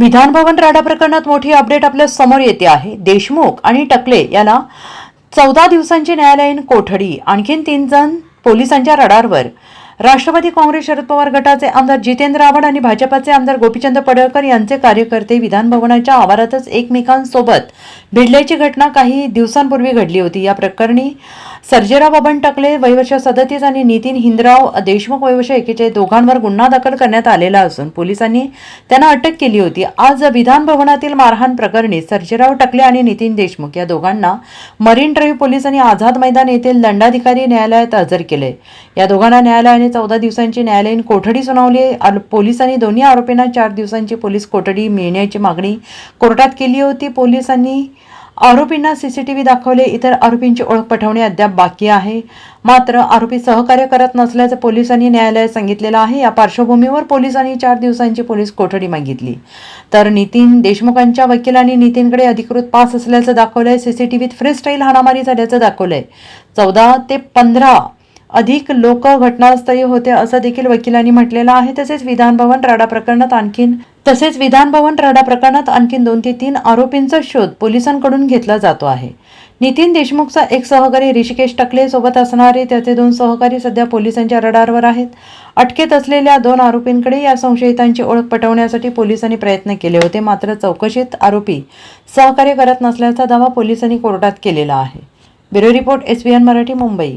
विधानभवन राडा प्रकरणात मोठी अपडेट आपल्यासमोर येते आहे. देशमुख आणि टकले याला चौदा दिवसांची न्यायालयीन कोठडी आणखीन तीन जण पोलिसांच्या रडारवर. राष्ट्रवादी काँग्रेस शरद पवार गटाचे आमदार जितेंद्र आव्हाड आणि भाजपाचे आमदार गोपीचंद पडळकर यांचे कार्यकर्ते विधानभवनाच्या आवारातच एकमेकांसोबत भिडल्याची घटना काही दिवसांपूर्वी घडली होती. या प्रकरणी सर्जेराव बबन टकले वयवर्ष सदतीस आणि नितीन हिंदराव देशमुख वयवर्ष एकेचे दोघांवर गुन्हा दाखल करण्यात आलेला असून पोलिसांनी त्यांना अटक केली होती. आज विधान भवनातील मारहाण प्रकरणी सर्जेराव टकले आणि नितीन देशमुख या दोघांना मरीन ड्राईव्ह पोलिसांनी आझाद मैदान येथील दंडाधिकारी न्यायालयात हजर केले. या दोघांना न्यायालयाने चौदा दिवसांची न्यायालयीन कोठडी सुनावली. पोलिसांनी दोन्ही आरोपींना चार दिवसांची पोलीस कोठडी मिळण्याची मागणी कोर्टात केली होती. पोलिसांनी आरोपींना सीसीटीव्ही दाखवले इतर आरोपींची ओळख पटवणे अद्याप बाकी आहे. मात्र आरोपी सहकार्य करत नसल्याचं पोलिसांनी न्यायालयात सांगितलेलं आहे. या पार्श्वभूमीवर पोलिसांनी चार दिवसांची पोलीस कोठडी मागितली. तर नितीन देशमुखांच्या वकिलांनी नितीनकडे अधिकृत पास असल्याचं दाखवलंय. सीसीटीव्हीत फ्री स्टाईल हाणामारी झाल्याचं दाखवलंय. चौदा ते पंधरा अधिक लोक घटनास्थळी होते असं देखील वकिलांनी म्हटलेलं आहे. तसेच विधानभवन राडा प्रकरणात आणखीन तसेच विधानभवन राडा प्रकरणात आणखीन दोन ते तीन आरोपींचा शोध पोलिसांकडून घेतला जातो आहे. नितीन देशमुखचा एक सहकारी ऋषिकेश टकले सोबत असणारे त्याचे दोन सहकारी सध्या पोलिसांच्या रडारवर आहेत. अटकेत असलेल्या दोन आरोपींकडे या संशयितांची ओळख पटवण्यासाठी पोलिसांनी प्रयत्न केले होते. मात्र चौकशीत आरोपी सहकार्य करत नसल्याचा दावा पोलिसांनी कोर्टात केलेला आहे. Bureau report S Marathi Mumbai.